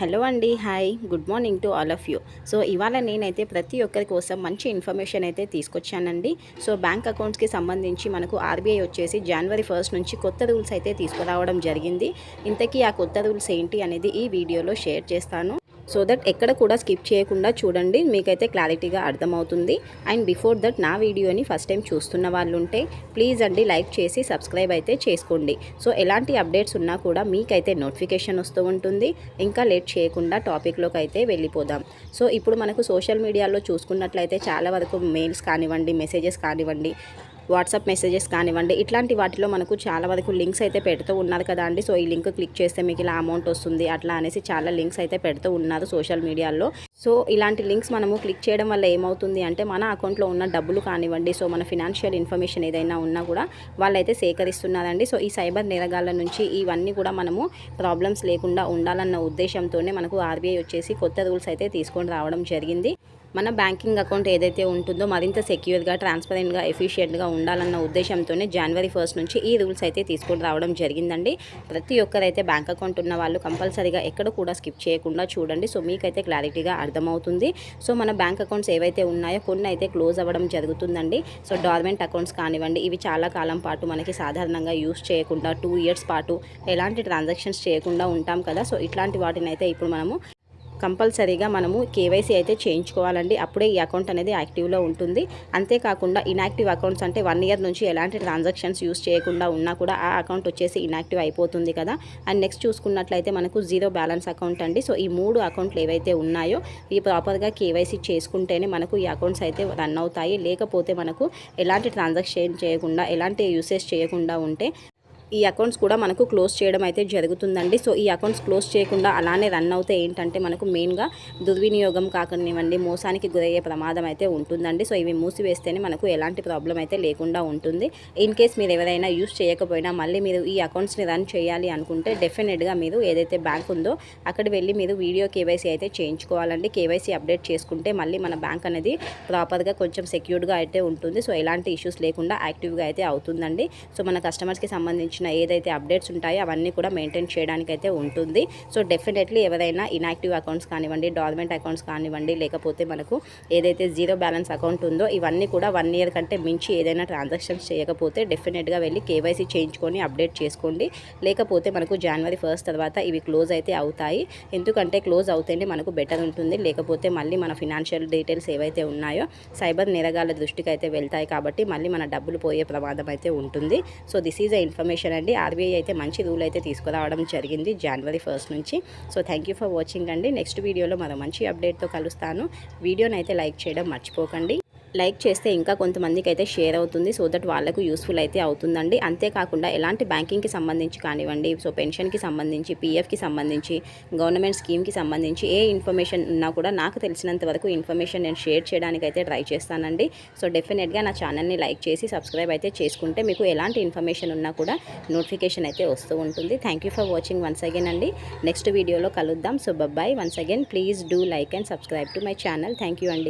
Hello అండి hi good morning to all of you. So ఇవాళ నేనైతే ప్రతి ఒక్కరి కోసం మంచి ఇన్ఫర్మేషన్ అయితే తీసుకొచ్చానండి. సో బ్యాంక్ అకౌంట్స్కి సంబంధించి మనకు ఆర్బీఐ వచ్చేసి జనవరి ఫస్ట్ నుంచి కొత్త రూల్స్ అయితే తీసుకురావడం జరిగింది. ఇంతకీ ఆ కొత్త రూల్స్ ఏంటి అనేది ఈ వీడియోలో షేర్ చేస్తాను. సో దట్ ఎక్కడ కూడా స్కిప్ చేయకుండా చూడండి. మీకైతే క్లారిటీగా అర్థమవుతుంది. అండ్ బిఫోర్ దట్ నా వీడియోని ఫస్ట్ టైం చూస్తున్న వాళ్ళు ఉంటే ప్లీజ్ అండి లైక్ చేసి సబ్స్క్రైబ్ అయితే చేసుకోండి. సో ఎలాంటి అప్డేట్స్ ఉన్నా కూడా మీకైతే నోటిఫికేషన్ వస్తూ ఉంటుంది. ఇంకా లేట్ చేయకుండా టాపిక్లోకి అయితే వెళ్ళిపోదాం. సో ఇప్పుడు మనకు సోషల్ మీడియాలో చూసుకున్నట్లయితే చాలా వరకు మెయిల్స్ కానివ్వండి మెసేజెస్ కానివ్వండి వాట్సాప్ మెసేజెస్ కానివ్వండి ఇట్లాంటి వాటిలో మనకు చాలా వరకు లింక్స్ అయితే పెడుతూ ఉన్నారు కదా అండి. సో ఈ లింక్ క్లిక్ చేస్తే మీకు ఇలా అమౌంట్ వస్తుంది అట్లా అనేసి చాలా లింక్స్ అయితే పెడుతూ ఉన్నారు సోషల్ మీడియాలో. సో ఇలాంటి లింక్స్ మనము క్లిక్ చేయడం వల్ల ఏమవుతుంది అంటే మన అకౌంట్లో ఉన్న డబ్బులు కానివ్వండి సో మన ఫినాన్షియల్ ఇన్ఫర్మేషన్ ఏదైనా ఉన్నా కూడా వాళ్ళైతే సేకరిస్తున్నారండి. సో ఈ సైబర్ నేరగాళ్ళ నుంచి ఇవన్నీ కూడా మనము ప్రాబ్లమ్స్ లేకుండా ఉండాలన్న ఉద్దేశంతోనే మనకు ఆర్బీఐ వచ్చేసి కొత్త రూల్స్ అయితే తీసుకొని రావడం జరిగింది. మన బ్యాంకింగ్ అకౌంట్ ఏదైతే ఉంటుందో మరింత సెక్యూర్గా ట్రాన్స్పరెంట్గా ఎఫిషియెంట్గా ఉండాలన్న ఉద్దేశంతోనే జనవరి ఫస్ట్ నుంచి ఈ రూల్స్ అయితే తీసుకొని రావడం జరిగిందండి. ప్రతి ఒక్కరైతే బ్యాంక్ అకౌంట్ ఉన్న వాళ్ళు కంపల్సరీగా ఎక్కడ కూడా స్కిప్ చేయకుండా చూడండి. సో మీకైతే క్లారిటీగా అర్థమవుతుంది. సో మన బ్యాంక్ అకౌంట్స్ ఏవైతే ఉన్నాయో కొన్ని అయితే క్లోజ్ అవ్వడం జరుగుతుందండి. సో డార్మెంట్ అకౌంట్స్ కానివ్వండి ఇవి చాలా కాలం పాటు మనకి సాధారణంగా యూస్ చేయకుండా టూ ఇయర్స్ పాటు ఎలాంటి ట్రాన్సాక్షన్స్ చేయకుండా ఉంటాం కదా. సో ఇట్లాంటి వాటిని అయితే ఇప్పుడు మనము కంపల్సరీగా మనము కేవైసీ అయితే చేయించుకోవాలండి. అప్పుడే ఈ అకౌంట్ అనేది యాక్టివ్లో ఉంటుంది. అంతేకాకుండా ఇన్యాక్టివ్ అకౌంట్స్ అంటే వన్ ఇయర్ నుంచి ఎలాంటి ట్రాన్సాక్షన్స్ యూస్ చేయకుండా ఉన్నా కూడా ఆ అకౌంట్ వచ్చేసి ఇనాక్టివ్ అయిపోతుంది కదా. అండ్ నెక్స్ట్ చూసుకున్నట్లయితే మనకు జీరో బ్యాలెన్స్ అకౌంట్ అండి. సో ఈ మూడు అకౌంట్లు ఏవైతే ఉన్నాయో ఈ ప్రాపర్గా కేవైసీ చేసుకుంటేనే మనకు ఈ అకౌంట్స్ అయితే రన్ అవుతాయి. లేకపోతే మనకు ఎలాంటి ట్రాన్సాక్షన్ చేయకుండా ఎలాంటి యూసేజ్ చేయకుండా ఉంటే ఈ అకౌంట్స్ కూడా మనకు క్లోజ్ చేయడం అయితే జరుగుతుందండి. సో ఈ అకౌంట్స్ క్లోజ్ చేయకుండా అలానే రన్ అవుతే ఏంటంటే మనకు మెయిన్గా దుర్వినియోగం కాకనివ్వండి మోసానికి గురయ్యే ప్రమాదం అయితే ఉంటుందండి. సో ఇవి మూసివేస్తేనే మనకు ఎలాంటి ప్రాబ్లం అయితే లేకుండా ఉంటుంది. ఇన్ కేస్ మీరు ఎవరైనా యూస్ చేయకపోయినా మళ్ళీ మీరు ఈ అకౌంట్స్ని రన్ చేయాలి అనుకుంటే డెఫినెట్గా మీరు ఏదైతే బ్యాంక్ ఉందో అక్కడ వెళ్ళి మీరు వీడియో కేవైసీ అయితే చేయించుకోవాలండి. కేవైసీ అప్డేట్ చేసుకుంటే మళ్ళీ మన బ్యాంక్ అనేది ప్రాపర్గా కొంచెం సెక్యూర్డ్గా అయితే ఉంటుంది. సో ఎలాంటి ఇష్యూస్ లేకుండా యాక్టివ్గా అయితే అవుతుందండి. సో మన కస్టమర్స్కి సంబంధించి సంబంధించిన ఏదైతే అప్డేట్స్ ఉంటాయో అవన్నీ కూడా మెయింటైన్ చేయడానికి అయితే ఉంటుంది. సో డెఫినెట్లీ ఎవరైనా ఇనాక్టివ్ అకౌంట్స్ కానివ్వండి డార్మెంట్ అకౌంట్స్ కానివ్వండి లేకపోతే మనకు ఏదైతే జీరో బ్యాలెన్స్ అకౌంట్ ఉందో ఇవన్నీ కూడా వన్ ఇయర్ కంటే మించి ఏదైనా ట్రాన్సాక్షన్స్ చేయకపోతే డెఫినెట్గా వెళ్ళి కేవైసీ చేయించుకొని అప్డేట్ చేసుకోండి. లేకపోతే మనకు జనవరి ఫస్ట్ తర్వాత ఇవి క్లోజ్ అయితే అవుతాయి. ఎందుకంటే క్లోజ్ అవుతేనే మనకు బెటర్ ఉంటుంది. లేకపోతే మళ్ళీ మన ఫినాన్షియల్ డీటెయిల్స్ ఏవైతే ఉన్నాయో సైబర్ నిరగాల దృష్టికి అయితే వెళ్తాయి కాబట్టి మళ్ళీ మన డబ్బులు పోయే ప్రమాదం అయితే ఉంటుంది. So this is a information అండి ఆర్బీఐ అయితే మంచి రూల్ అయితే తీసుకురావడం జరిగింది జనవరి ఫస్ట్ నుంచి. So thank you for watching అండి. నెక్స్ట్ వీడియోలో మరో మంచి అప్డేట్తో కలుస్తాను. వీడియోని అయితే లైక్ చేయడం మర్చిపోకండి. లైక్ చేస్తే ఇంకా కొంతమందికి అయితే షేర్ అవుతుంది. సో దట్ వాళ్ళకు యూస్ఫుల్ అయితే అవుతుందండి. అంతేకాకుండా ఎలాంటి బ్యాంకింగ్కి సంబంధించి కానివ్వండి సో పెన్షన్కి సంబంధించి పీఎఫ్కి సంబంధించి గవర్నమెంట్ స్కీమ్కి సంబంధించి ఏ ఇన్ఫర్మేషన్ ఉన్నా కూడా నాకు తెలిసినంత వరకు ఇన్ఫర్మేషన్ నేను షేర్ చేయడానికి అయితే ట్రై చేస్తానండి. సో డెఫినెట్గా నా ఛానల్ని లైక్ చేసి సబ్స్క్రైబ్ అయితే చేసుకుంటే మీకు ఎలాంటి ఇన్ఫర్మేషన్ ఉన్నా కూడా నోటిఫికేషన్ అయితే వస్తూ ఉంటుంది. Thank you for watching once again అండి. నెక్స్ట్ వీడియోలో కలుద్దాం. So bye bye once again please do like and subscribe to my channel. Thank you అండి.